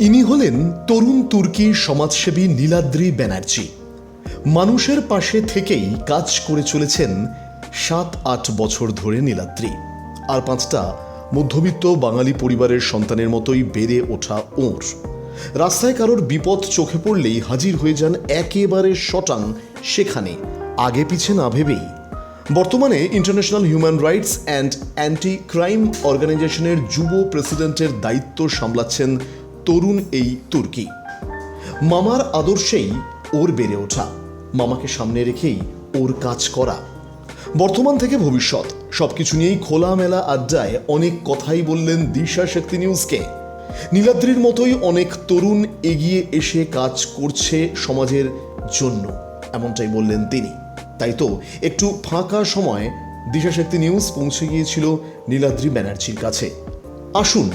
ইনি হলেন তরুণ তুর্কি সমাজসেবী নীলাদ্রি ব্যানার্জি। মানুষের পাশে থেকেই কাজ করে চলেছেন সাত, আট বছর ধরে নীলাদ্রি। আর পাঁচটা, মধ্যবিত্ত বাঙালি পরিবারের সন্তানের মতোই বেড়ে ওঠা ওঁর। রাস্তায় কারোর বিপদ চোখে পড়লেই হাজির হয়ে যান একেবারে শটাং সেখানে। আগে পিছে না ভেবেই। বর্তমানে international human rights and anti crime অর্গানাইজেশনের যুব প্রেসিডেন্টের দায়িত্ব সামলাচ্ছেন তরুণ এই তুর্কি। মামার আদর্শেই ওর বেড়ে ওঠা। মামাকে সামনে রেখেই ওর কাজ করা। বর্তমান থেকে ভবিষ্যৎ, সবকিছু নিয়েই খোলামেলা আড্ডায় অনেক কথাই বললেন দিশা শক্তি নিউজকে। নীলাদ্রির মতোই অনেক তরুণ এগিয়ে এসে কাজ করছে সমাজের জন্য, এমনটাই বললেন তিনি। তাই তো একটু ফাঁকা সময় দিশা শক্তি নিউজ পৌঁছে গিয়েছিল নীলাদ্রি ব্যানার্জির কাছে। আসুন,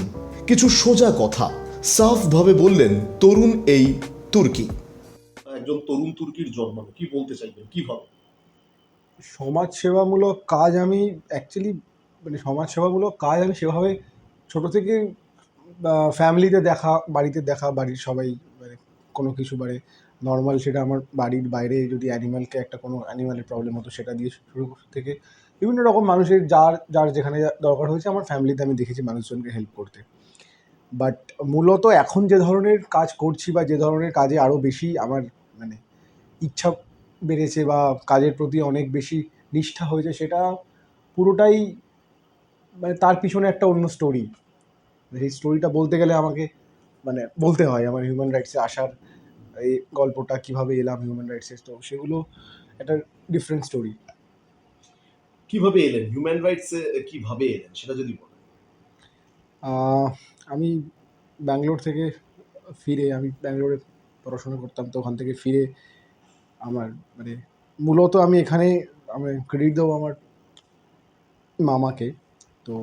কিছু সোজা কথা সাফভাবে বললেন তরুণ এই তুর্কি। একজন তরুণ তুর্কির জন্ম কি বলতে চাইবেন কীভাবে সমাজসেবামূলক কাজ আমি অ্যাকচুয়ালি মানে সমাজসেবামূলক কাজ আমি সেভাবে ছোট থেকে ফ্যামিলিতে দেখা বাড়িতে দেখা বাড়ির সবাই মানে কোনো কিছু মানে নর্মাল সেটা আমার বাড়ির বাইরে যদি অ্যানিম্যালকে একটা কোনো অ্যানিম্যালের প্রবলেম হতো সেটা দিয়ে শুরু থেকে বিভিন্ন রকম মানুষের যার যার যেখানে যা দরকার হয়েছে আমার ফ্যামিলিতে আমি দেখেছি মানুষজনকে হেল্প করতে। বাট মূলত এখন যে ধরনের কাজ করছি বা যে ধরনের কাজে আরও বেশি আমার মানে ইচ্ছা বেড়েছে বা কাজের প্রতি অনেক বেশি নিষ্ঠা হয়েছে সেটা পুরোটাই মানে তার পিছনে একটা অন্য স্টোরি সেই স্টোরিটা বলতে গেলে আমাকে মানে বলতে হয় আমার হিউম্যান রাইটসে আসার এই গল্পটা কীভাবে এলাম হিউম্যান রাইটসে তো সেগুলো একটা ডিফারেন্ট স্টোরি কীভাবে এলেন? হিউম্যান রাইটসে কীভাবে এলেন? সেটা যদি বলেন। আমি ব্যাঙ্গালোর থেকে ফিরে, আমি ব্যাঙ্গালোরে পড়াশোনা করতাম তো ওখান থেকে ফিরে আমার মানে মূলত আমি এখানে আমি ক্রেডিট দেবো আমার মামাকে। তো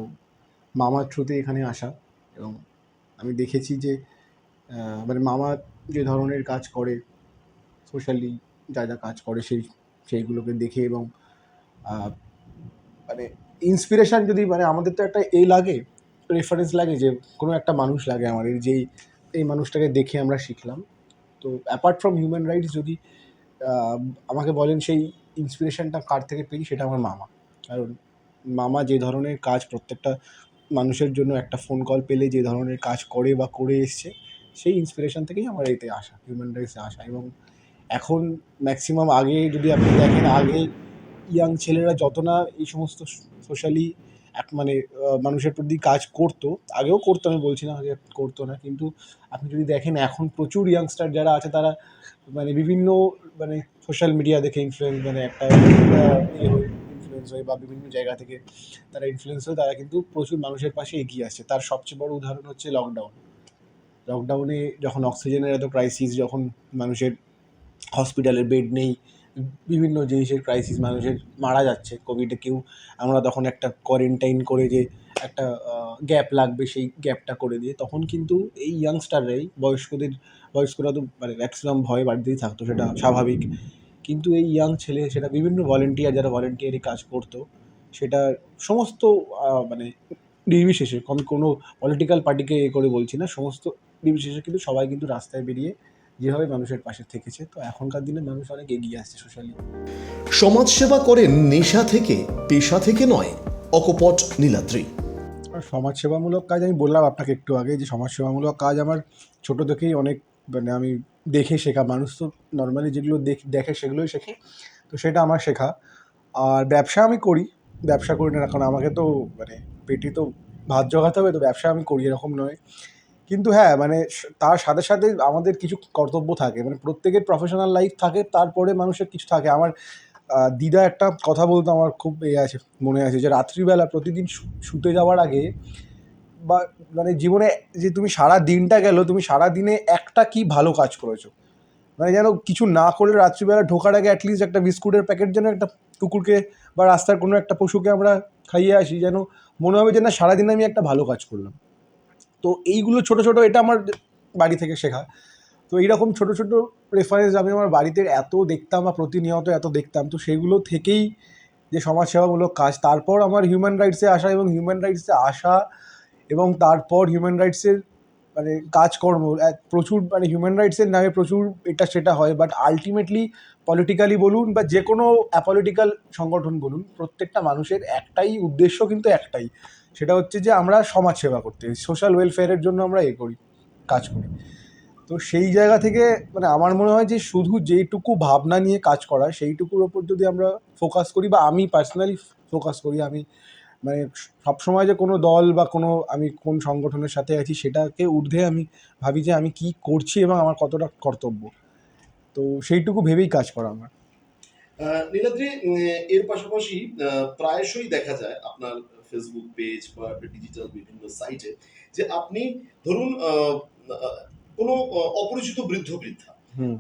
মামার থ্রুতে এখানে আসা এবং আমি দেখেছি যে মানে মামা যে ধরনের কাজ করে সোশ্যালি যা যা কাজ করে সেই, সেইগুলোকে দেখে এবং মানে ইন্সপিরেশান যদি মানে আমাদের তো একটা এ লাগে রেফারেন্স লাগে যে কোনো একটা মানুষ লাগে আমাদের যেই, এই মানুষটাকে দেখে আমরা শিখলাম। তো অ্যাপার্ট ফ্রম হিউম্যান রাইটস যদি আমাকে বলেন সেই ইন্সপিরেশনটা কার থেকে পেয়েছি সেটা আমার মামা। কারণ মামা যে ধরনের কাজ প্রত্যেকটা মানুষের জন্য একটা ফোন কল পেলে যে ধরনের কাজ করে বা করে এসছে, সেই ইন্সপিরেশন থেকেই আমার এতে আসা হিউম্যান রাইটসে আসা। এবং এখন ম্যাক্সিমাম আগে যদি আপনি দেখেন, আগে ইয়াং ছেলেরা যত না এই সমস্ত সোশ্যালি এক মানে মানুষের প্রতি কাজ করতো। আগেও করতো, আমি বলছি না যে করতো না, কিন্তু আপনি যদি দেখেন এখন প্রচুর ইয়াংস্টার যারা আছে, তারা মানে বিভিন্ন মানে সোশ্যাল মিডিয়া দেখে ইনফ্লুয়েন্স মানে একটা ইনফ্লুয়েন্স হয়ে বা বিভিন্ন জায়গা থেকে তারা ইনফ্লুয়েন্স হয়ে, তারা কিন্তু প্রচুর মানুষের পাশে এগিয়ে আসছে। তার সবচেয়ে বড় উদাহরণ হচ্ছে লকডাউন লকডাউনে যখন অক্সিজেনের এত ক্রাইসিস যখন মানুষের হসপিটালের বেড নেই বিভিন্ন জিনিসের ক্রাইসিস মানুষের মারা যাচ্ছে। কোভিডে কেউ, আমরা তখন একটা কোয়ারেন্টাইন করে যে একটা গ্যাপ লাগবে সেই গ্যাপটা করে দিয়ে, তখন কিন্তু এই ইয়াংস্টাররাই বয়স্কদের, বয়স্করা তো মানে ম্যাক্সিমাম ভয়ে বাড়িতেই থাকতো, সেটা স্বাভাবিক। কিন্তু এই ইয়াং ছেলে, সেটা বিভিন্ন ভলেন্টিয়ার যারা ভলেন্টিয়ারি কাজ করতো, সেটা সমস্ত মানে নির্বিশেষে, আমি কোনো পলিটিক্যাল পার্টিকে এ করে বলছি না, সমস্ত নির্বিশেষে কিন্তু সবাই কিন্তু রাস্তায় বেরিয়ে যেভাবে মানুষের পাশে থেকেছে তো এখনকার দিনে মানুষ অনেক এগিয়ে আসছে সোশ্যালি সমাজসেবা করেন নেশা থেকে পেশা থেকে নয় অকপট নীলাদ্রি। সমাজসেবামূলক কাজ আমি বললাম আপনাকে একটু আগে যে সমাজসেবামূলক কাজ আমার ছোটো থেকেই অনেক মানে আমি দেখে শেখা মানুষ তো নর্মালি যেগুলো দেখ দেখে সেগুলোই শেখে তো সেটা আমার শেখা। আর ব্যবসা আমি করি ব্যবসা করি না এখন আমাকে তো মানে পেটে তো ভাত জোগাতে হবে তো ব্যবসা আমি করি এরকম নয়। কিন্তু হ্যাঁ মানে তার সাথে সাথে আমাদের কিছু কর্তব্য থাকে। মানে প্রত্যেকের প্রফেশনাল লাইফ থাকে, তারপরে মানুষের কিছু থাকে। আমার দিদা একটা কথা বলতো, আমার খুব এ আছে, মনে আছে যে রাত্রিবেলা প্রতিদিন শুতে যাওয়ার আগে বা মানে জীবনে যে তুমি সারা দিনটা গেল, তুমি সারা দিনে একটা কি ভালো কাজ করেছ? মানে যেন কিছু না করে রাত্রিবেলা ঢোকার আগে অ্যাটলিস্ট একটা বিস্কুটের প্যাকেট যেন একটা কুকুরকে বা রাস্তার কোনো একটা পশুকে আমরা খাইয়ে আসি, যেন মনে হবে যে না, সারাদিন আমি একটা ভালো কাজ করলাম। তো এইগুলো ছোট ছোট, এটা আমার বাড়ি থেকে শেখা। তো এইরকম ছোট ছোট রেফারেন্স আমি আমার বাড়িতে এত দেখতাম বা প্রতিনিয়ত এত দেখতাম, তো সেগুলো থেকেই যে সমাজসেবামূলক কাজ, তারপর আমার হিউম্যান রাইটসে আসা এবং হিউম্যান রাইটসে আসা এবং তারপর হিউম্যান রাইটসের মানে কাজকর্ম প্রচুর মানে হিউম্যান রাইটসের নামে প্রচুর এটা সেটা হয়। বাট আলটিমেটলি পলিটিক্যালি বলুন বা যে কোনো অ্যাপলিটিক্যাল সংগঠন বলুন, প্রত্যেকটা মানুষের একটাই উদ্দেশ্য কিন্তু একটাই। সেটা হচ্ছে যে আমরা সমাজ সেবা করতে সোশ্যাল ওয়েলফেয়ারের জন্য আমরা এ করি, কাজ করি। তো সেই জায়গা থেকে মানে আমার মনে হয় যে শুধু যেইটুকু ভাবনা নিয়ে কাজ করা, সেইটুকুর ওপর যদি আমরা ফোকাস করি বা আমি পার্সোনালি ফোকাস করি, আমি মানে সবসময় যে কোনো দল বা কোনো আমি কোন সংগঠনের সাথে আছি সেটাকে ঊর্ধ্বে আমি ভাবি যে আমি কি করছি এবং আমার কতটা কর্তব্য। তো সেইটুকু ভেবেই কাজ করা আমার। নীলাদ্রি এর পাশাপাশি প্রায়শই দেখা যায় আপনার ফেসবুক পেজ বা একটা ডিজিটাল বিভিন্ন সাইটে যে আপনি ধরুন কোনো অপরিচিত বৃদ্ধ বৃদ্ধা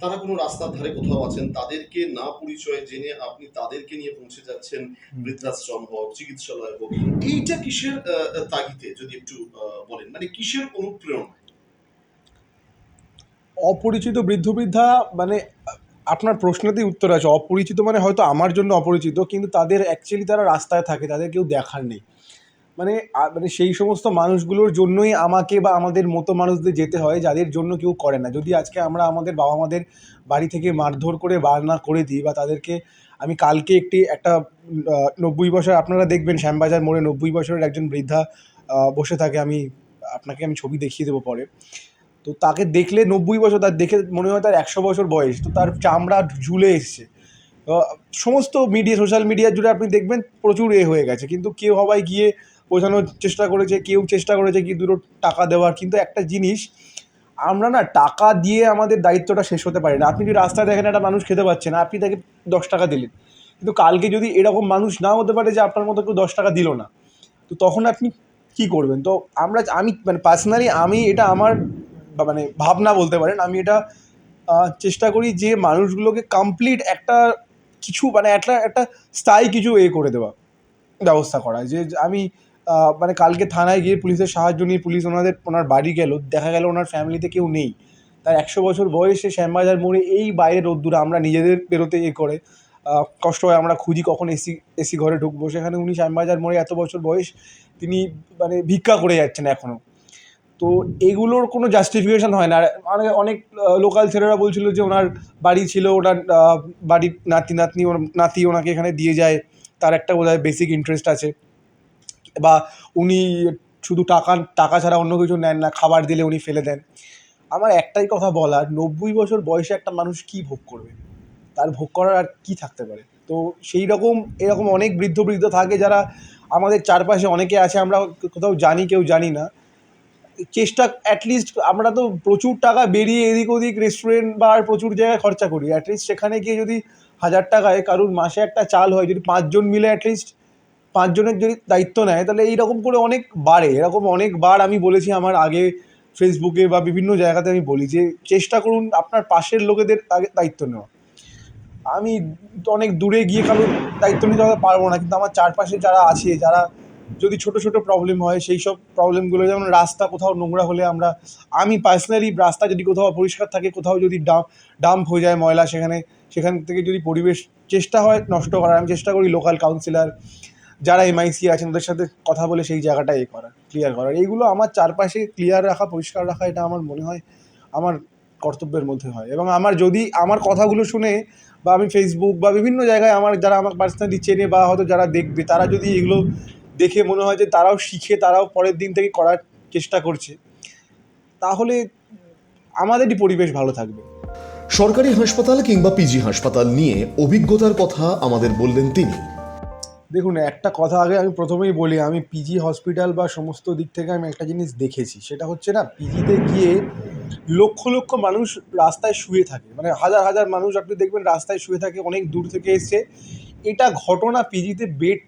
তারা কোনো রাস্তার ধারে কোথাও আছেন তাদেরকে না পরিচয় জেনে আপনি তাদেরকে নিয়ে পৌঁছে যাচ্ছেন বৃদ্ধাশ্রম হোক চিকিৎসালয় হোক এইটা কিসের তাগিদে যদি একটু বলেন? মানে কিসের অনুপ্রেরণা অপরিচিত বৃদ্ধ বৃদ্ধা মানে আপনার প্রশ্নতেই উত্তর আছে। অপরিচিত মানে হয়তো আমার জন্য অপরিচিত, কিন্তু তাদের অ্যাকচুয়ালি তারা রাস্তায় থাকে, তাদের কেউ দেখার নেই। মানে মানে সেই সমস্ত মানুষগুলোর জন্যই আমাকে বা আমাদের মতো মানুষদের যেতে হয়, যাদের জন্য কেউ করে না। যদি আজকে আমরা আমাদের বাবা মাদের বাড়ি থেকে মারধর করে বার না করে দিই বা তাদেরকে আমি কালকে একটি, একটা নব্বই বছর, আপনারা দেখবেন শ্যামবাজার মোড়ে নব্বই বছরের একজন বৃদ্ধা বসে থাকে। আমি, আপনাকে আমি ছবি দেখিয়ে দেবো পরে। তো তাকে দেখলে নব্বই বছর, তার দেখে মনে হয় তার একশো বছর বয়স, তো তার চামড়া ঝুলে এসছে। সমস্ত মিডিয়া সোশ্যাল মিডিয়া জুড়ে আপনি দেখবেন প্রচুর এ হয়ে গেছে। কিন্তু কেউ হবাই গিয়ে বোঝানোর চেষ্টা করেছে, কেউ চেষ্টা করেছে কি দুটো টাকা দেওয়ার। কিন্তু একটা জিনিস, আমরা না টাকা দিয়ে আমাদের দায়িত্বটা শেষ হতে পারি না। আপনি যদি রাস্তায় দেখেন একটা মানুষ খেতে পাচ্ছে না, আপনি তাকে দশ টাকা দিলেন। কিন্তু কালকে যদি এরকম মানুষ না হতে পারে যে আপনার মতো কেউ দশ টাকা দিল না, তো তখন আপনি কি করবেন? তো আমরা, আমি মানে পার্সোনালি আমি এটা আমার বা মানে ভাবনা বলতে পারেন, আমি এটা চেষ্টা করি যে মানুষগুলোকে কমপ্লিট একটা কিছু মানে একটা একটা স্থায়ী কিছু এ করে দেওয়া, ব্যবস্থা করা। যে আমি মানে কালকে থানায় গিয়ে পুলিশের সাহায্য নিয়ে পুলিশ ওনাদের, ওনার বাড়ি গেল, দেখা গেল ওনার ফ্যামিলিতে কেউ নেই। তার একশো বছর বয়সে শ্যামবাজার মোড়ে এই বাইরে রোদ্দুরে আমরা নিজেদের বেরোতে এ করে কষ্ট হয় আমরা খুঁজি কখন এসি এসি ঘরে ঢুকবো। সেখানে উনি শ্যামবাজার মোড়ে এত বছর বয়স, তিনি মানে ভিক্ষা করে যাচ্ছেন এখনও তো এগুলোর কোনো জাস্টিফিকেশন হয় না। আর অনেক অনেক লোকাল ছেলেরা বলছিল যে ওনার বাড়ি ছিল, ওনার বাড়ির নাতি, নাতনি নাতি ওনাকে এখানে দিয়ে যায়। তার একটা বোধহয় বেসিক ইন্টারেস্ট আছে। বা উনি শুধু টাকা টাকা ছাড়া অন্য কিছু নেন না, খাবার দিলে উনি ফেলে দেন। আমার একটাই কথা বলার, নব্বই বছর বয়সে একটা মানুষ কি ভোগ করবে? তার ভোগ করার আর কি থাকতে পারে? তো সেই রকম, এরকম অনেক বৃদ্ধ বৃদ্ধ থাকে যারা আমাদের চারপাশে অনেকে আছে, আমরা কোথাও জানি, কেউ জানি না। চেষ্টা অ্যাটলিস্ট আমরা তো প্রচুর টাকা বেরিয়ে এদিক ওদিক রেস্টুরেন্ট বা আর প্রচুর জায়গায় খরচা করি। অ্যাটলিস্ট সেখানে গিয়ে যদি হাজার টাকায় কারুর মাসে একটা চাল হয়, যদি পাঁচজন মিলে অ্যাটলিস্ট পাঁচজনের যদি দায়িত্ব নেয়, তাহলে এইরকম করে অনেক বাড়ে। এরকম অনেকবার আমি বলেছি আমার আগে ফেসবুকে বা বিভিন্ন জায়গাতে আমি বলি যে, চেষ্টা করুন আপনার পাশের লোকেদের দায়িত্ব নেওয়া। আমি অনেক দূরে গিয়ে কারোর দায়িত্ব নিতে পারব না, কিন্তু আমার চারপাশে যারা আছে, যারা যদি ছোট ছোট প্রবলেম হয়, সেই সব প্রবলেমগুলো যেমন রাস্তা, কোথাও নোংরা হলে আমরা, আমি পার্সোনালি রাস্তা যদি কোথাও অপরিষ্কার থাকে, কোথাও যদি ডাম্প ডাম্প হয়ে যায় ময়লা সেখানে, সেখান থেকে যদি পরিবেশ চেষ্টা হয় নষ্ট করার, আমি চেষ্টা করি লোকাল কাউন্সিলর যারা এমআইসি আছেন, ওদের সাথে কথা বলে সেই জায়গাটা এ করার ক্লিয়ার করার। এইগুলো আমার চারপাশে ক্লিয়ার রাখা, পরিষ্কার রাখা, এটা আমার মনে হয় আমার কর্তব্যের মধ্যে হয়। এবং আমার যদি আমার কথাগুলো শুনে বা আমি ফেসবুক বা বিভিন্ন জায়গায় আমার যারা আমার পার্সোনালি চেনে বা হয়তো যারা দেখবে, তারা যদি এগুলো দেখে মনে হয় যে তারাও শিখে তারাও পরের দিন থেকে করার চেষ্টা করছে। তাহলে আমাদেরই পরিবেশ ভালো থাকবে। সরকারি হাসপাতাল কিংবা পিজি হাসপাতাল নিয়ে অভিজ্ঞতার কথা আমাদের বললেন তিনি। দেখুন একটা কথা আগে আমি প্রথমেই বলি আমি পিজি হসপিটাল বা সমস্ত দিক থেকে আমি একটা জিনিস দেখেছি সেটা হচ্ছে না পিজিতে গিয়ে লক্ষ লক্ষ মানুষ রাস্তায় শুয়ে থাকে। মানে হাজার হাজার মানুষ আপনি দেখবেন রাস্তায় শুয়ে থাকে অনেক দূর থেকে এসছে এটা ঘটনা পিজিতে বেড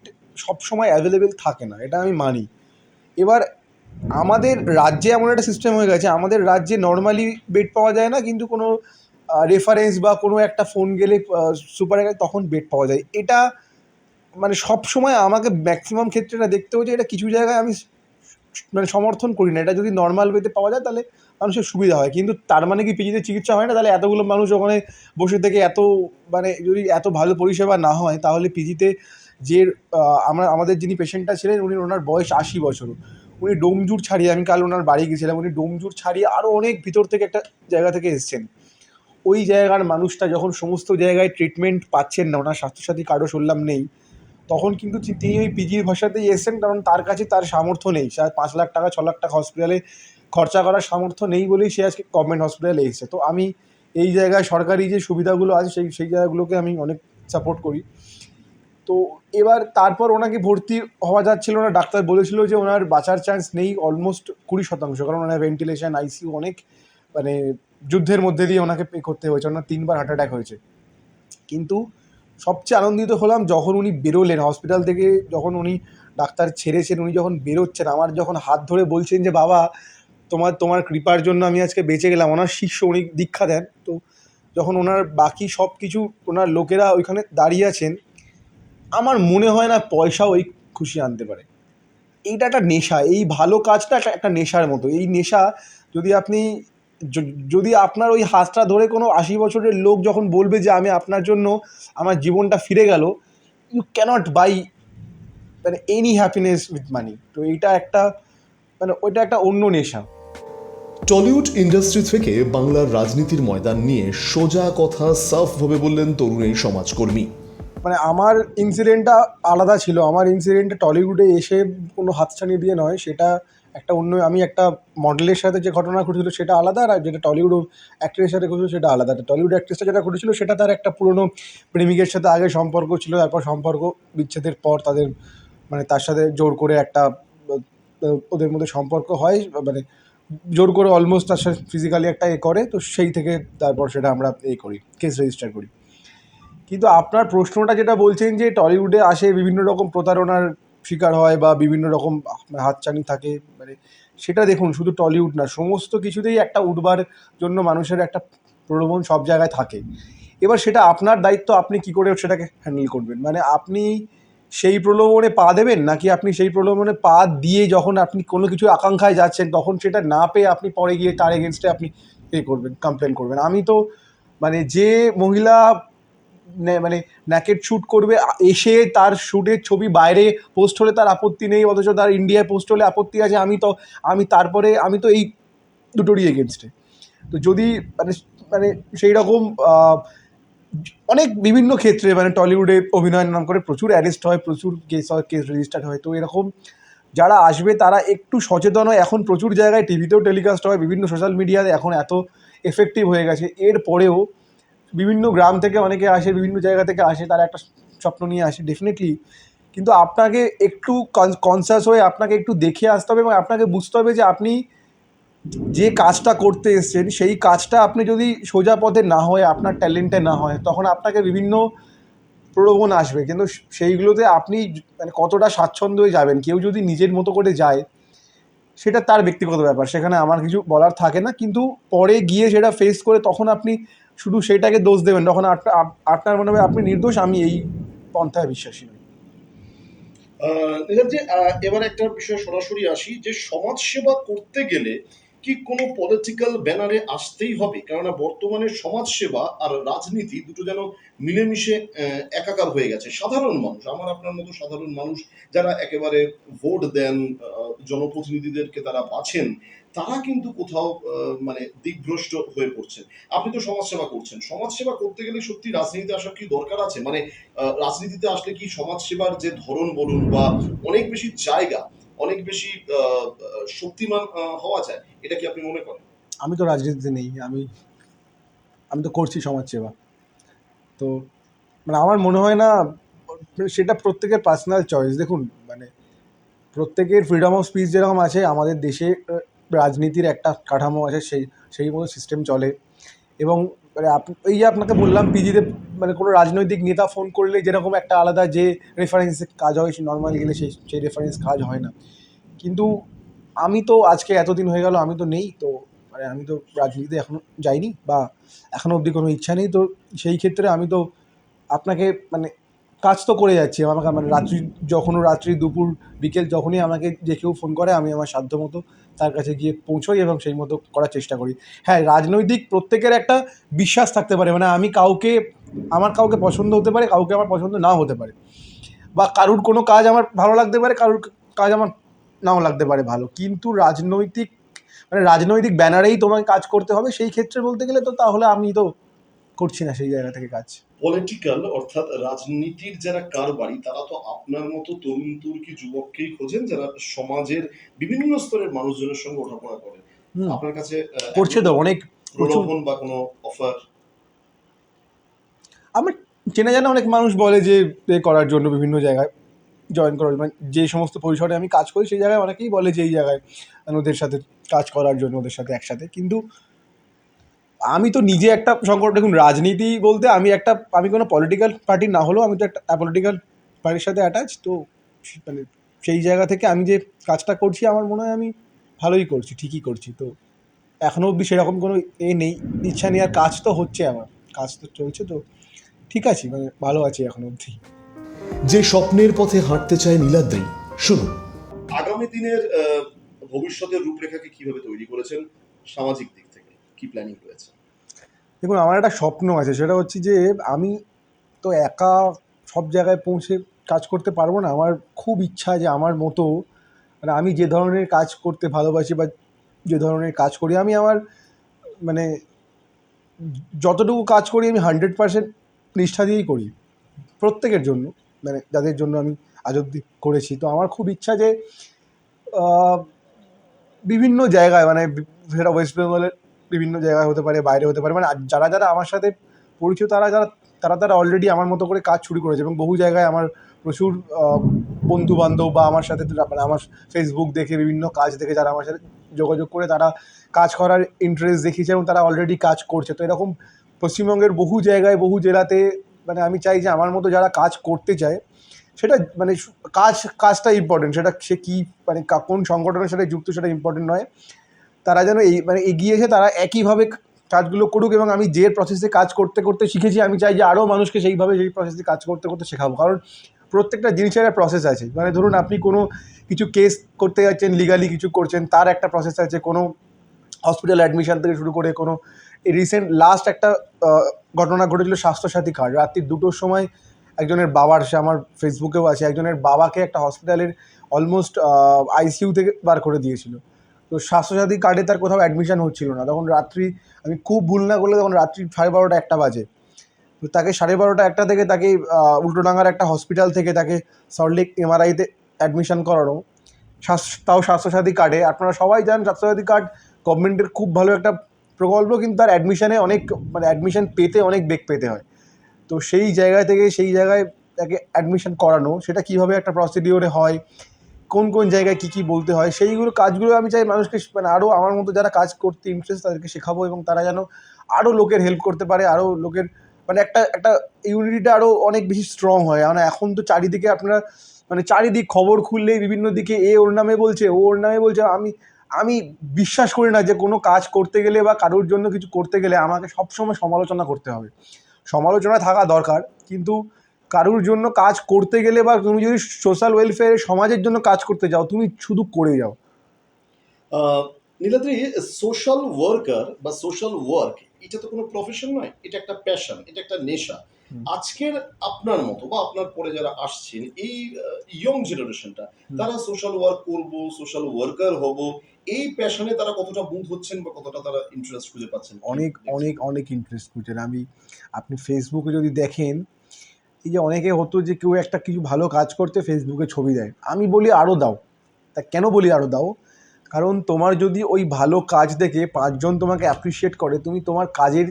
সবসময় অ্যাভেলেবেল থাকে না, এটা আমি মানি। এবার আমাদের রাজ্যে এমন একটা সিস্টেম হয়ে গেছে, আমাদের রাজ্যে নর্মালি বেড পাওয়া যায় না, কিন্তু কোনো রেফারেন্স বা কোনো একটা ফোন গেলে সুপারে তখন বেড পাওয়া যায়। এটা মানে সব সময় আমাকে ম্যাক্সিমাম ক্ষেত্রে এটা দেখতে হচ্ছে, এটা কিছু জায়গায় আমি মানে সমর্থন করি না। এটা যদি নর্মাল ওয়েতে পাওয়া যায়, তাহলে মানুষের সুবিধা হয়। কিন্তু তার মানে কি পিজিতে চিকিৎসা হয় না? তাহলে এতগুলো মানুষ ওখানে বসে থেকে এত মানে যদি এত ভালো পরিষেবা না হয়, তাহলে পিজিতে যে আমরা, আমাদের যিনি পেশেন্টটা ছিলেন, উনি ওনার বয়স আশি বছর। উনি ডোমজুর ছাড়িয়ে, আমি কাল ওনার বাড়ি গেছিলাম উনি ডোমজুর ছাড়িয়ে আরও অনেক ভিতর থেকে একটা জায়গা থেকে এসেছেন। ওই জায়গার মানুষটা যখন সমস্ত জায়গায় ট্রিটমেন্ট পাচ্ছেন না, ওনার স্বাস্থ্যসাথী কার্ডও শুনলাম নেই, তখন কিন্তু তিনি ওই পিজির ভাষাতেই এসেছেন, কারণ তার কাছে তার সামর্থ্য নেই। পাঁচ লাখ টাকা, ছ লাখ টাকা হসপিটালে খরচা করার সামর্থ্য নেই বলেই সে আজকে গভর্নমেন্ট হসপিটালে এসেছে। তো আমি এই জায়গায় সরকারি যে সুবিধাগুলো আছে, সেই সেই জায়গাগুলোকে আমি অনেক সাপোর্ট করি। তো এবার তারপর ওনাকে ভর্তি হওয়া যাচ্ছিল না। ডাক্তার বলেছিল যে ওনার বাঁচার চান্স নেই অলমোস্ট কুড়ি শতাংশ, কারণ ওনার ভেন্টিলেশন আইসিউ অনেক মানে যুদ্ধের মধ্যে দিয়ে ওনাকে পে করতে হয়েছে। ওনার তিনবার হার্ট অ্যাটাক হয়েছে। কিন্তু সবচেয়ে আনন্দিত হলাম যখন উনি বেরোলেন হসপিটাল থেকে, যখন উনি ডাক্তার ছেড়েছেন, উনি যখন বেরোচ্ছেন, আমার যখন হাত ধরে বলছেন যে, বাবা, তোমার তোমার কৃপার জন্য আমি আজকে বেঁচে গেলাম। ওনার শিষ্য উনি দীক্ষা দেন। তো যখন ওনার বাকি সব কিছু ওনার লোকেরা ওইখানে দাঁড়িয়ে আছেন আমার মনে হয় না পয়সা ওই খুশি আনতে পারে। এইটা একটা নেশা, এই ভালো কাজটা একটা একটা নেশার মতো। এই নেশা যদি আপনি যদি আপনার ওই হাতটা ধরে কোনো আশি বছরের লোক যখন বলবে যে আমি আপনার জন্য আমার জীবনটা ফিরে গেল ইউ ক্যানট বাই মানে এনি হ্যাপিনেস উইথ মানি তো এইটা একটা মানে ওইটা একটা অন্য নেশা। টলিউড ইন্ডাস্ট্রি থেকে বাংলার রাজনীতির ময়দান নিয়ে সোজা কথা সাফভাবে বললেন তরুণ এই সমাজকর্মী। মানে আমার ইনসিডেন্টটা আলাদা ছিল। আমার ইনসিডেন্টটা টলিউডে এসে কোনো হাত হাতছানি দিয়ে নয়, সেটা একটা অন্য, আমি একটা মডেলের সাথে যে ঘটনা ঘটেছিল সেটা আলাদা আর যেটা টলিউড অ্যাক্টরের সাথে ঘটেছিল সেটা আলাদা। টলিউড অ্যাক্ট্রেসটা যেটা ঘটেছিল সেটা তার একটা পুরনো প্রেমিকের সাথে আগে সম্পর্ক ছিল, তারপর সম্পর্ক বিচ্ছেদের পর তাদের মানে তার সাথে জোর করে একটা, ওদের মধ্যে সম্পর্ক হয় মানে জোর করে অলমোস্ট তার সাথে ফিজিক্যালি একটা এ করে, তো সেই থেকে তারপর সেটা আমরা এ করি কেস রেজিস্টার করি। কিন্তু আপনার প্রশ্নটা যেটা বলছেন যে টলিউডে আসে বিভিন্ন রকম প্রতারণার শিকার হয় বা বিভিন্ন রকম হাতছানি থাকে মানে সেটা দেখুন শুধু টলিউড না, সমস্ত কিছুতেই একটা উঠবার জন্য মানুষের একটা প্রলোভন সব জায়গায় থাকে। এবার সেটা আপনার দায়িত্ব, আপনি কি করে সেটাকে হ্যান্ডেল করবেন? মানে আপনি সেই প্রলোভনে পা দেবেন নাকি আপনি সেই প্রলোভনে পা দিয়ে যখন আপনি কোনো কিছু আকাঙ্ক্ষায় যাচ্ছেন, তখন সেটা না পেয়ে আপনি পরে গিয়ে তার এগেনস্টে আপনি এ করবেন কমপ্লেন করবেন? আমি তো মানে যে মহিলা মানে ন্যাকেট শ্যুট করবে এসে তার শ্যুটের ছবি বাইরে পোস্ট হলে তার আপত্তি নেই, অথচ তার ইন্ডিয়ায় পোস্ট হলে আপত্তি আছে, আমি তো, আমি তারপরে, আমি তো এই দুটোরই এগেনস্টে তো যদি মানে মানে সেই রকম অনেক বিভিন্ন ক্ষেত্রে মানে টলিউডে অভিনয়ের নাম করে প্রচুর অ্যারেস্ট হয়, প্রচুর কেস হয় কেস রেজিস্টার্ড হয়, তো এরকম যারা আসবে, তারা একটু সচেতন হয়। এখন প্রচুর জায়গায় টিভিতেও টেলিকাস্ট হয়, বিভিন্ন সোশ্যাল মিডিয়াতে এখন এত এফেক্টিভ হয়ে গেছে। এর পরেও বিভিন্ন গ্রাম থেকে অনেকে আসে, বিভিন্ন জায়গা থেকে আসে, তারা একটা স্বপ্ন নিয়ে আসে ডেফিনেটলি কিন্তু আপনাকে একটু কনসাস হয়ে আপনাকে একটু দেখে আসতে হবে এবং আপনাকে বুঝতে হবে যে আপনি যে কাজটা করতে এসছেন, সেই কাজটা আপনি যদি সোজা পথে না হয়, আপনার ট্যালেন্টে না হয়, তখন আপনাকে বিভিন্ন প্রলোভন আসবে। কিন্তু সেইগুলোতে আপনি মানে কতটা স্বাচ্ছন্দ্য হয়ে যাবেন, কেউ যদি নিজের মতো করে যায়, সেটা তার ব্যক্তিগত ব্যাপার, সেখানে আমার কিছু বলার থাকে না। কিন্তু পরে গিয়ে সেটা ফেস করে তখন আপনি শুধু সেটাকে দোষ দেবেন তখন আপনা- আপনার মনে হবে আপনি নির্দোষ, আমি এই পন্থায় বিশ্বাসী নই। যে এবার একটা বিষয় সরাসরি আসি যে সমাজ সেবা করতে গেলে কি কোনো পলিটিক্যাল ব্যানারে আসতেই হবে? কেননা বর্তমানে সমাজ সেবা আর রাজনীতি দুটো যেন মিলেমিশে একাকার হয়ে গেছে। সাধারণ মানুষ, আমার আপনার মতো সাধারণ মানুষ যারা একেবারে ভোট দেন জনপ্রতিনিধিদেরকে তারা বাছেন, তারা কিন্তু কোথাও মানে দিকভ্রষ্ট হয়ে পড়ছেন আপনি তো সমাজসেবা করছেন। সমাজসেবা করতে গেলে সত্যি রাজনীতিতে আসার কি দরকার আছে? মানে রাজনীতিতে আসলে কি সমাজসেবার যে ধরন বলুন বা অনেক বেশি জায়গা অনেক বেশি শক্তিমান হওয়া যায়। এটা কি আপনি মনে করেন? আমি তো রাজনীতিতে নেই, আমি আমি তো করছি সমাজসেবা তো মানে আমার মনে হয় না, সেটা প্রত্যেকের পার্সোনাল চয়েস দেখুন মানে প্রত্যেকের ফ্রিডম অফ স্পিচ যেরকম আছে, আমাদের দেশে রাজনীতির একটা কাঠামো আছে, সেই সেই মতো সিস্টেম চলে। এবং মানে এই যে আপনাকে বললাম পিজিতে মানে কোনো রাজনৈতিক নেতা ফোন করলে যেরকম একটা আলাদা যে রেফারেন্সে কাজ হয়, সে নর্মাল গেলে সেই সেই রেফারেন্স কাজ হয় না। কিন্তু আমি তো আজকে এতদিন হয়ে গেল, আমি তো নেই, তো মানে আমি তো রাজনীতিতে এখনও যাইনি বা এখনও অবধি কোনো ইচ্ছা নেই, তো সেই ক্ষেত্রে আমি তো আপনাকে মানে কাজ তো করে যাচ্ছি। আমাকে মানে রাত্রি যখনও রাত্রি দুপুর, বিকেল যখনই আমাকে যে কেউ ফোন করে, আমি আমার সাধ্য মতো তার কাছে গিয়ে পৌঁছোই এবং সেই মতো করার চেষ্টা করি। হ্যাঁ রাজনৈতিক প্রত্যেকের একটা বিশ্বাস থাকতে পারে। মানে আমি কাউকে, আমার কাউকে পছন্দ হতে পারে, কাউকে আমার পছন্দ নাও হতে পারে। বা কারুর কোনো কাজ আমার ভালো লাগতে পারে, কারুর কাজ আমার নাও লাগতে পারে ভালো। কিন্তু রাজনৈতিক মানে রাজনৈতিক ব্যানারেই তোমাকে কাজ করতে হবে সেই ক্ষেত্রে বলতে গেলে তো তাহলে আমি তো করছি না সেই জায়গা থেকে কাজ। পলিটিক্যাল অর্থাৎ রাজনীতির যারা কারবারি তারা তো আপনার মতো তরুণ তুর্কি যুবককেই খোঁজেন যারা সমাজের বিভিন্ন স্তরের মানুষজনের সঙ্গে ওঠাপড়া করেন। হুম, আপনার কাছে করছে তো অনেক প্রলোভন বা কোনো অফার আমার চেনা জানা অনেক মানুষ বলে যে এ করার জন্য বিভিন্ন জায়গায় জয়েন করার মানে যে সমস্ত পরিসরে আমি কাজ করি সেই জায়গায় অনেকেই বলে যে এই জায়গায় ওদের সাথে কাজ করার জন্য ওদের সাথে একসাথে। কিন্তু আমি তো নিজে একটা সংকট দেখুন রাজনীতি বলতে আমি একটা আমি কোনো পলিটিক্যাল পার্টি না হলেও আমি তো একটা পলিটিক্যাল পার্টির সাথে অ্যাটাচ তো সে- মানে সেই জায়গা থেকে আমি যে কাজটা করছি আমার মনে হয় আমি ভালোই করছি ঠিকই করছি। তো এখনও অবধি সেরকম কোনো এ নেই ইচ্ছা নেই আর কাজ তো হচ্ছে আমার কাজ তো চলছে তো ঠিক আছে মানে ভালো আছি এখন অবধি। যে স্বপ্নের পথে হাঁটতে চায় নীলাদ্রি শুনুন। আগামী দিনের ভবিষ্যতের রূপরেখাকে কীভাবে তৈরি করেছেন সামাজিক দিক কি প্ল্যানিং রয়েছে? দেখুন, আমার একটা স্বপ্ন আছে, সেটা হচ্ছে যে আমি তো একা সব জায়গায় পৌঁছে কাজ করতে পারব না। আমার খুব ইচ্ছা যে আমার মতো মানে আমি যে ধরনের কাজ করতে ভালোবাসি বা যে ধরনের কাজ করি, আমি আমার মানে যতটুকু কাজ করি, আমি হান্ড্রেড পার্সেন্ট নিষ্ঠা দিয়েই করি, প্রত্যেকের জন্য মানে যাদের জন্য আমি আজ অব্দি করেছি। তো আমার খুব ইচ্ছা যে বিভিন্ন জায়গায় মানে সেটা ওয়েস্ট বেঙ্গলের বিভিন্ন জায়গায় হতে পারে, বাইরে হতে পারে। মানে যারা যারা আমার সাথে পরিচিত, তারা যারা, তারা তারা অলরেডি আমার মতো করে কাজ শুরু করেছে এবং বহু জায়গায় আমার প্রচুর বন্ধু বান্ধব বা আমার সাথে মানে আমার ফেসবুক দেখে, বিভিন্ন কাজ দেখে যারা আমার সাথে যোগাযোগ করে, তারা কাজ করার ইন্টারেস্ট দেখিয়েছে এবং তারা অলরেডি কাজ করছে। তো এরকম পশ্চিমবঙ্গের বহু জায়গায়, বহু জেলাতে মানে আমি চাই যে আমার মতো যারা কাজ করতে চায়, সেটা মানে কাজ, কাজটা ইম্পর্টেন্ট সেটা সে কী মানে কোন সংগঠনের সাথে যুক্ত সেটা ইম্পর্টেন্ট নয়। তারা যেন এই মানে এগিয়ে এসে তারা একইভাবে কাজগুলো করুক এবং আমি যে প্রসেসে কাজ করতে করতে শিখেছি, আমি চাই যে আরও মানুষকে সেইভাবে সেই প্রসেসে কাজ করতে করতে শেখাবো। কারণ প্রত্যেকটা জিনিসের একটা প্রসেস আছে। মানে ধরুন আপনি কোনো কিছু কেস করতে যাচ্ছেন লিগালি কিছু করছেন, তার একটা প্রসেস আছে। কোনো হসপিটাল অ্যাডমিশন থেকে শুরু করে কোনো রিসেন্ট লাস্ট একটা ঘটনা ঘটেছিল স্বাস্থ্যসাথী কার্ড রাত্রি দুটোর সময় একজনের বাবার, সে আমার ফেসবুকেও আছে, একজনের বাবাকে একটা হসপিটালের অলমোস্ট আইসিইউ থেকে বার করে দিয়েছিল। তো স্বাস্থ্যসাথী কার্ডে তার কোথাও অ্যাডমিশন হচ্ছিল না। তখন রাত্রি, আমি খুব ভুল না করলে তখন রাত্রি সাড়ে বারোটা একটা বাজে। তো তাকে সাড়ে বারোটা একটা থেকে তাকে উল্টোডাঙ্গার একটা হসপিটাল থেকে তাকে সল্টলেক এমআরআইতে অ্যাডমিশন করানো। তাও স্বাস্থ্যসাথী কার্ডে আপনারা সবাই জানেন স্বাস্থ্যসাথী কার্ড গভর্নমেন্টের খুব ভালো একটা প্রকল্প, কিন্তু তার অ্যাডমিশানে অনেক মানে অ্যাডমিশন পেতে অনেক বেগ পেতে হয়। তো সেই জায়গা থেকে, সেই জায়গায় তাকে অ্যাডমিশান করানো। সেটা কীভাবে একটা প্রসিডিওরে হয়? কোন কোন জায়গায় কী কী বলতে হয়, সেইগুলো কাজগুলো আমি চাই মানুষকে মানে আরও আমার মতো যারা কাজ করতে ইন্টারেস্ট তাদেরকে শেখাবো এবং তারা যেন আরও লোকের হেল্প করতে পারে আরও লোকের মানে একটা একটা ইউনিটিটা আরও অনেক বেশি স্ট্রং হয়। মানে এখন তো চারিদিকে আপনারা মানে চারিদিক খবর খুললেই বিভিন্ন দিকে এ ওর নামে বলছে, ও ওর নামে বলছে, আমি আমি বিশ্বাস করি না যে কোনো কাজ করতে গেলে বা কারোর জন্য কিছু করতে গেলে আমাকে সবসময় সমালোচনা করতে হবে। সমালোচনা থাকা দরকার, কিন্তু কারোর জন্য কাজ করতে গেলে বা তুমি যদি সোশ্যাল ওয়েলফেয়ারে সমাজের জন্য কাজ করতে যাও তুমি শুধু করে যাও। নীলাদ্রি সোশ্যাল ওয়ার্কার বা সোশ্যাল ওয়ার্ক এটা তো কোনো প্রফেশন নয় এটা একটা প্যাশন এটা একটা নেশা। আজকের আপনার মতো বা আপনার পরে যারা আসছেন এই ইয়ং জেনারেশনটা তারা সোশ্যাল ওয়ার্ক করব সোশ্যাল ওয়ার্কার হব এই প্যাশনে তারা কতটা বুধ হচ্ছেন বা কতটা তারা ইন্টারেস্ট খুঁজে পাচ্ছেন? অনেক অনেক অনেক ইন্টারেস্ট খুঁজেন আমি আপনি ফেসবুকে যদি দেখেন এই যে অনেকে হতো যে কেউ একটা কিছু ভালো কাজ করতে ফেসবুকে ছবি দেয়। আমি বলি আরও দাও। তা কেন বলি আরও দাও? কারণ তোমার যদি ওই ভালো কাজ দেখে পাঁচজন তোমাকে অ্যাপ্রিসিয়েট করে, তুমি তোমার কাজের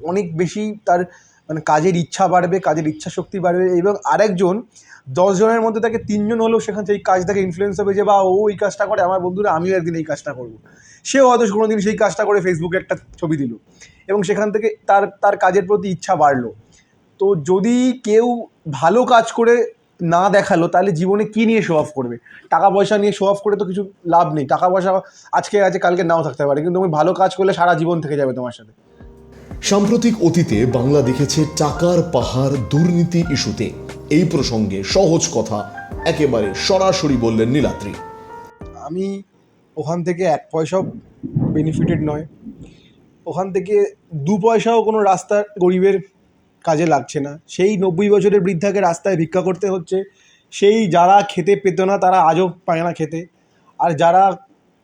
অনেক বেশি তার মানে কাজের ইচ্ছা বাড়বে, কাজের ইচ্ছা শক্তি বাড়বে এবং আরেকজন দশজনের মধ্যে তাকে তিনজন হলেও সেখান থেকে কাজ থেকে ইনফ্লুয়েন্স হবে যে, বা ও এই কাজটা করে, আমার বন্ধুরা আমিও একদিন এই কাজটা করব। সেও হয়তো কোনো দিন সেই কাজটা করে ফেসবুকে একটা ছবি দিল এবং সেখান থেকে তার তার কাজের প্রতি ইচ্ছা বাড়লো। তো যদি কেউ ভালো কাজ করে না দেখাল তাহলে জীবনে কী নিয়ে শো অফ করবে? টাকা পয়সা নিয়ে শো অফ করে তো কিছু লাভ নেই। টাকা পয়সা আজকে আছে কালকে নাও থাকতে পারে। কিন্তু তুমি ভালো কাজ করলে সারা জীবন থেকে যাবে তোমার সাথে। সাম্প্রতিক অতীতে বাংলা দেখেছে টাকার পাহাড় দুর্নীতি ইস্যুতে। এই প্রসঙ্গে সহজ কথা একেবারে সরাসরি বললেন নীলাদ্রি। আমি ওখান থেকে এক পয়সাও বেনিফিটেড নয়। ওখান থেকে দু পয়সাও কোনো রাস্তার গরিবের কাজে লাগছে না। সেই নব্বই বছরের বৃদ্ধাকে রাস্তায় ভিক্ষা করতে হচ্ছে। সেই যারা খেতে পেত না, তারা আজও পায় না খেতে। আর যারা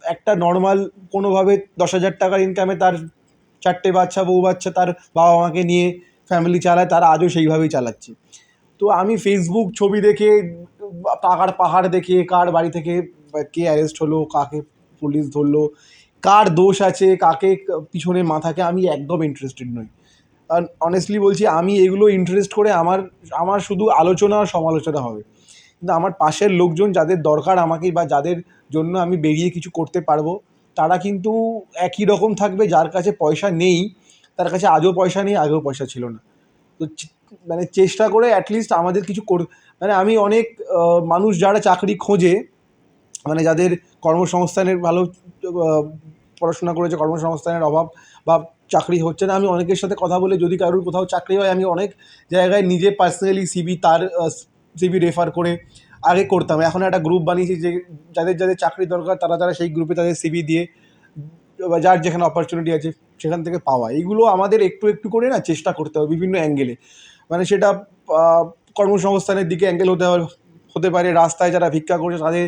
একটা নর্মাল কোনোভাবে দশ হাজার টাকার ইনকামে তার চারটে বাচ্চা, বউ বাচ্চা তার বাবা মাকে নিয়ে ফ্যামিলি চালায়, তারা আজও সেইভাবেই চালাচ্ছে। তো আমি ফেসবুক ছবি দেখে টাকার পাহাড় দেখে, কার বাড়ি থেকে কে অ্যারেস্ট হলো, কাকে পুলিশ ধরলো, কার দোষ আছে, কাকে পিছনে মাথাকে, আমি একদম ইন্টারেস্টেড নই। অনেস্টলি বলছি, আমি এগুলো ইন্টারেস্ট করে আমার আমার শুধু আলোচনা আর সমালোচনা হবে। কিন্তু আমার পাশের লোকজন যাদের দরকার আমাকে বা যাদের জন্য আমি বেরিয়ে কিছু করতে পারব, তারা কিন্তু একই রকম থাকবে, যার কাছে পয়সা নেই, তার কাছে আজও পয়সা নেই, আগেও পয়সা ছিল না। তো মানে চেষ্টা করে অ্যাটলিস্ট আমাদের কিছু কর মানে আমি অনেক মানুষ যারা চাকরি খোঁজে মানে যাদের কর্মসংস্থানের ভালো পড়াশোনা করেছে, কর্মসংস্থানের অভাব বা চাকরি হচ্ছে না। আমি অনেকের সাথে কথা বলে, যদি কারোর কোথাও চাকরি হয়, আমি অনেক জায়গায় নিজে পার্সোনালি সিবি তার সিবি রেফার করে আগে করতাম। এখন একটা গ্রুপ বানিয়েছি যে যাদের যাদের চাকরি দরকার, তারা তারা সেই গ্রুপে তাদের সিবি দিয়ে যার যেখানে অপরচুনিটি আছে সেখান থেকে পাওয়া। এইগুলো আমাদের একটু একটু করে না চেষ্টা করতে হবে বিভিন্ন অ্যাঙ্গেলে মানে সেটা কর্মসংস্থানের দিকে অ্যাঙ্গেল হতে হতে পারে রাস্তায় যারা ভিক্ষা করছে তাদের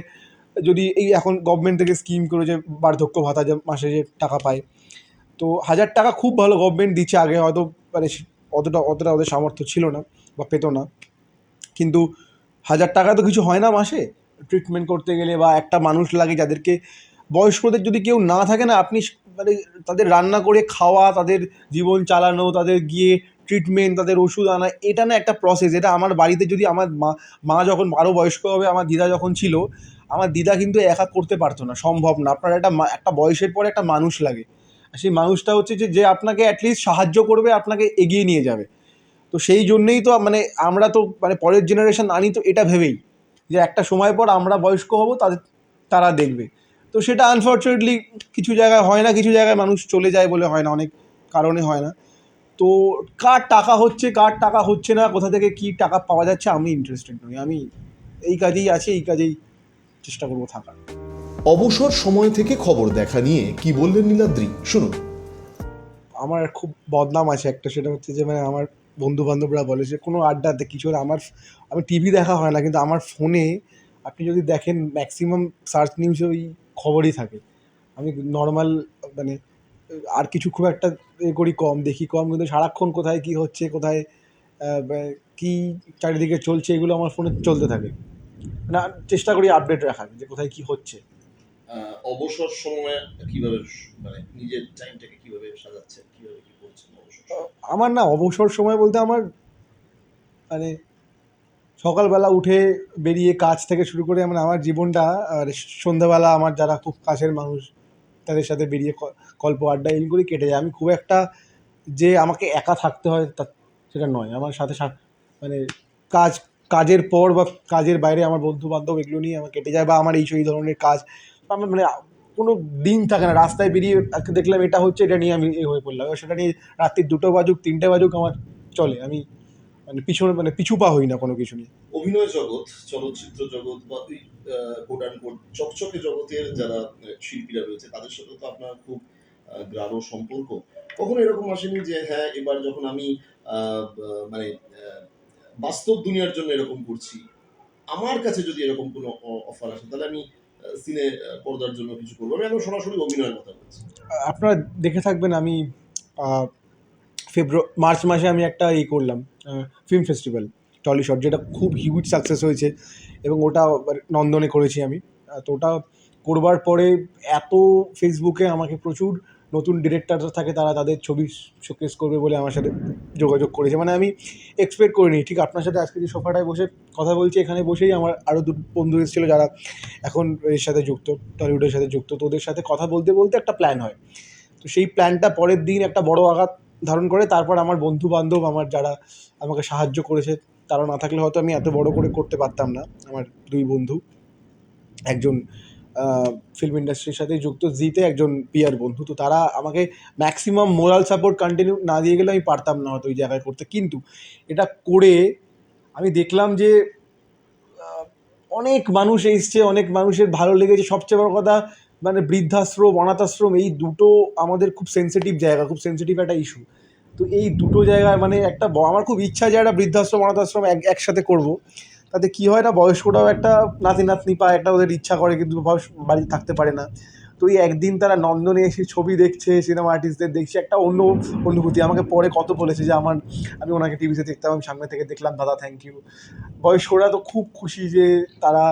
যদি এই এখন গভর্নমেন্ট থেকে স্কিম করেছে, বার্ধক্য ভাতা যে মাসে যে টাকা পায় তো হাজার টাকা খুব ভালো গভর্নমেন্ট দিচ্ছে, আগে হয়তো মানে অতটা অতটা ওদের সামর্থ্য ছিল না বা পেতো না। কিন্তু হাজার টাকা তো কিছু হয় না মাসে। ট্রিটমেন্ট করতে গেলে বা একটা মানুষ লাগে যাদেরকে বয়স্কদের যদি কেউ না থাকে না, আপনি মানে তাদের রান্না করে খাওয়া, তাদের জীবন চালানো, তাদের গিয়ে ট্রিটমেন্ট তাদের ওষুধ আনা, এটা না একটা প্রসেস এটা আমার বাড়িতে যদি আমার মা মা যখন আরও বয়স্ক হবে, আমার দিদা যখন ছিল, আমার দিদা কিন্তু একা করতে পারতো না, সম্ভব না। আপনার একটা একটা বয়সের পরে একটা মানুষ লাগে। সেই মানুষটা হচ্ছে যে যে আপনাকে অ্যাটলিস্ট সাহায্য করবে, আপনাকে এগিয়ে নিয়ে যাবে। তো সেই জন্যেই তো মানে আমরা তো মানে পরের জেনারেশন আনি তো এটা ভেবেই যে একটা সময় পর আমরা বয়স্ক হব, তাদের, তারা দেখবে। তো সেটা আনফর্চুনেটলি কিছু জায়গায় হয় না, কিছু জায়গায় মানুষ চলে যায় বলে হয় না, অনেক কারণে হয় না। তো কার টাকা হচ্ছে, কার টাকা হচ্ছে না, কোথা থেকে কী টাকা পাওয়া যাচ্ছে, আমি ইন্টারেস্টেড নই। আমি এই কাজেই আছি, এই কাজেই চেষ্টা করব থাকার। অবসর সময় থেকে খবর দেখা নিয়ে কি বললেন নীলাদ্রি? শুনুন। আমার খুব বদনাম আছে একটা, সেটা হচ্ছে যে মানে আমার বন্ধু বান্ধবরা বলে যে, কোনো আড্ডাতে কিছু আমার, আমি টিভি দেখা হয় না, কিন্তু আমার ফোনে আপনি যদি দেখেন ম্যাক্সিমাম সার্চ নিউজে ওই খবরই থাকে। আমি নর্মাল মানে আর কিছু খুব একটা এ করি কম, দেখি কম, কিন্তু সারাক্ষণ কোথায় কী হচ্ছে, কোথায় কী চারিদিকে চলছে, এগুলো আমার ফোনে চলতে থাকে। না, চেষ্টা করি আপডেট রাখার যে, কোথায় কী হচ্ছে। অবসর সময়ে কীভাবে মানে নিজের টাইমটাকে কীভাবে সাজাচ্ছেন, কীভাবে কি করছেন অবসর আমার না অবসর সময় বলতে আমার মানে সকালবেলা উঠে বেরিয়ে কাজ থেকে শুরু করে মানে আমার জীবনটা, আর সন্ধ্যাবেলা আমার যারা খুব কাছের মানুষ, তাদের সাথে বেরিয়ে গল্প আড্ডা এই করে কেটে যায়। আমি খুব একটা যে আমাকে একা থাকতে হয় তা, সেটা নয়। আমার সাথে মানে কাজ, কাজের পর বা কাজের বাইরে আমার বন্ধু বান্ধব এগুলো নিয়ে আমার কেটে যায় বা আমার এই, সেই ধরনের কাজ মানে কোনো দিন থাকে না। রাস্তায় বেরিয়ে দেখলাম এটা হচ্ছে, এটা নিয়ে আমি এ হয়ে পড়লাম। সেটা নিয়ে রাত্রি দুটো বাজুক, তিনটে বাজুক আমার চলে। আমি মানে পিছনে মানে পিছু পা হই না কোনো কিছু নিয়ে। অভিনয় জগৎ, চলচ্চিত্র জগৎ বা কোট অ্যান্ড কোট চকচকে জগতের যারা শিল্পীরা রয়েছে, তাদের সাথে তো আপনার খুব গাঢ় সম্পর্ক। কখনো এরকম আসেনি যে হ্যাঁ এবার যখন আমি মানে বাস্তব দুনিয়ার জন্য এরকম করছি, আমার কাছে যদি এরকম কোনো অফার আসে, তাহলে আমি সিনে পর্দার জন্য কিছু করব। আমি এখন সরাসরি অভিনয়ের কথা বলছি। আপনারা দেখে থাকবেন আমি ফেব্রুয়ারি মার্চ মাসে আমি একটা ই করলাম ফিল্ম ফেস্টিভ্যাল টলি শট যেটা খুব হিউজ সাকসেস হয়েছে এবং ওটা নন্দনে করেছি আমি। তো ওটা করবার পরে এত ফেসবুকে আমাকে প্রচুর নতুন ডিরেক্টর থাকে তারা তাদের ছবি শোকেস করবে বলে আমার সাথে যোগাযোগ করেছে। মানে আমি এক্সপেক্ট করিনি। ঠিক আপনার সাথে আজকে যে সোফাটায় বসে কথা বলছি, এখানে বসেই আমার আরও দু বন্ধু এসেছিল যারা এখন এর সাথে যুক্ত টলিউডের সাথে যুক্ত। তো ওদের সাথে কথা বলতে বলতে একটা প্ল্যান হয়। তো সেই প্ল্যানটা পরের দিন একটা বড় আঘাত ধারণ করে। তারপর আমার বন্ধু বান্ধব আমার যারা আমাকে সাহায্য করেছে, তারা না থাকলে হয়তো আমি এত বড় করে করতে পারতাম না। আমার দুই বন্ধু, একজন ফিল্ম ইন্ডাস্ট্রির সাথে যুক্ত, জিতে একজন পিয়ার বন্ধু। তো তারা আমাকে ম্যাক্সিমাম মোরাল সাপোর্ট কন্টিনিউ না দিয়ে গেলে আমি পারতাম না হয়তো ওই জায়গায় করতে। কিন্তু এটা করে আমি দেখলাম যে অনেক মানুষ এসছে, অনেক মানুষের ভালো লেগেছে। সবচেয়ে বড় কথা মানে বৃদ্ধাশ্রম, অনাথাশ্রম, এই দুটো আমাদের খুব সেন্সিটিভ জায়গা, খুব সেন্সিটিভ একটা ইস্যু তো এই দুটো জায়গায় মানে একটা আমার খুব ইচ্ছা যে একটা বৃদ্ধাশ্রম, অনাথাশ্রম এক একসাথে করব। তাতে কি হয় না, বয়স্করাও একটা নাতি নাতনি পায়, একটা ওদের ইচ্ছা করে, কিন্তু বয়স বাড়িতে থাকতে পারে না। তো এই একদিন তারা নন্দনে এসে ছবি দেখছে সিনেমা আর্টিস্টদের দেখছে, একটা অন্য অনুভূতি। আমাকে পরে কত বলেছে যে, আমার, আমি ওনাকে টিভিতে দেখতাম, আমি সামনে থেকে দেখলাম, দাদা থ্যাংক ইউ বয়স্করা তো খুব খুশি যে তারা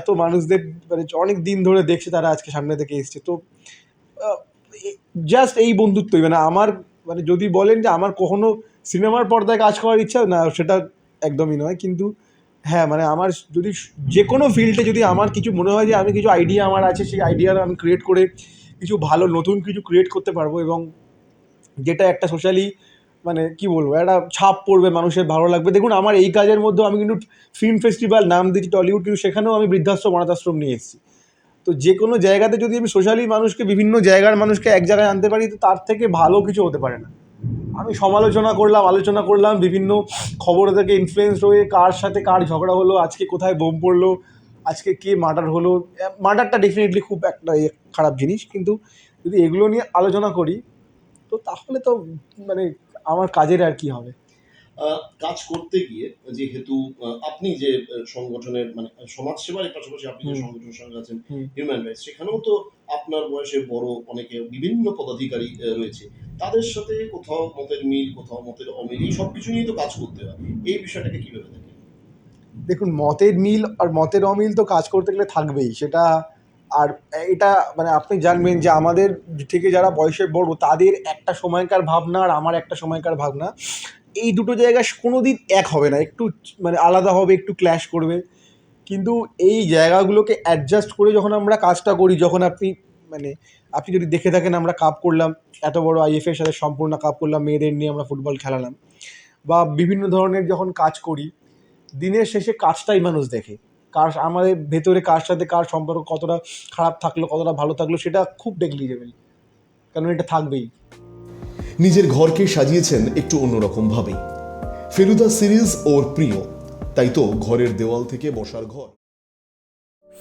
এত মানুষদের মানে অনেক দিন ধরে দেখছে তারা আজকে সামনে থেকে এসছে। তো জাস্ট এই বন্ধুত্বই। মানে আমার মানে যদি বলেন যে, আমার কখনো সিনেমার পর্দায় কাজ করার ইচ্ছা না, সেটা একদমই নয়, কিন্তু হ্যাঁ মানে আমার যদি যে কোনো ফিল্ডে যদি আমার কিছু মনে হয় যে আমি কিছু আইডিয়া আমার আছে, সেই আইডিয়া আমি ক্রিয়েট করে কিছু ভালো নতুন কিছু ক্রিয়েট করতে পারব এবং যেটা একটা সোশ্যালি মানে কি বলব, একটা ছাপ পড়বে, মানুষের ভালো লাগবে। দেখুন, আমার এই কাজের মধ্যেও আমি কিন্তু ফিল্ম ফেস্টিভ্যাল নাম দিয়েছি টলিউড, কিন্তু সেখানেও আমি বৃদ্ধাশ্রম, অনাথাশ্রম নিয়ে এসেছি। তো যে কোনো জায়গাতে যদি আমি সোশ্যালি মানুষকে, বিভিন্ন জায়গার মানুষকে এক জায়গায় আনতে পারি, তো তার থেকে ভালো কিছু হতে পারে না। আমি সমালোচনা করলাম, আলোচনা করলাম, বিভিন্ন খবর থেকে ইনফ্লুয়েন্স হয়ে কার সাথে কার ঝগড়া হলো, আজকে কোথায় বোম পড়ল, আজকে কে মার্ডার হলো। মার্ডারটা ডেফিনেটলি খুব একটা খারাপ জিনিস, কিন্তু যদি এগুলো নিয়ে আলোচনা করি, তো তাহলে তো মানে আমার কাজের আর কি হবে। কাজ করতে গিয়ে যেহেতু আপনি যে সংগঠনের মানে সমাজ সেবার পাশাপাশি আপনি যে সংগঠনের সঙ্গে আছেন। হিউম্যান রাইটস সেখানেও তো আপনার বয়সে বড় অনেকে বিভিন্ন পদাধিকারী রয়েছে। তাদের সাথে কোথাও মতের মিল কোথাও মতের অমিল এই সব কিছু নিয়ে তো কাজ করতে হয়। এই বিষয়টাকে কীভাবে দেখেন? দেখুন মতের মিল আর মতের অমিল তো কাজ করতে গেলে থাকবেই। সেটা আর এটা মানে আপনি জানবেন যে আমাদের থেকে যারা বয়সে বড় তাদের একটা সময়কার ভাবনা আর আমার একটা সময়কার ভাবনা। এই দুটো জায়গা কোনো দিন এক হবে না। একটু মানে আলাদা হবে, একটু ক্ল্যাশ করবে। কিন্তু এই জায়গাগুলোকে অ্যাডজাস্ট করে যখন আমরা কাজটা করি, যখন আপনি মানে আপনি যদি দেখে থাকেন আমরা কাপ করলাম, এত বড় আইএফের সাথে সম্পূর্ণ কাপ করলাম, মেয়েদের নিয়ে আমরা ফুটবল খেলালাম বা বিভিন্ন ধরনের যখন কাজ করি, দিনের শেষে কাজটাই মানুষ দেখে। কার আমাদের ভেতরে কার সাথে কার সম্পর্ক কতটা খারাপ থাকল, কতটা ভালো থাকল, সেটা খুব নেগলিজেবল কারণ এটা থাকবেই। নিজের ঘরকে সাজিয়েছেন একটু অন্যরকমভাবেই ফেলুদা সিরিজ ওর প্রিয় তাই তো ঘরের দেওয়াল থেকে বসার ঘর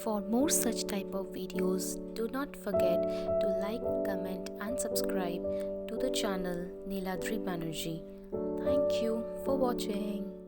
For more such type of videos, do not forget to like, comment and subscribe to the channel Niladri Banerjee. Thank you for watching.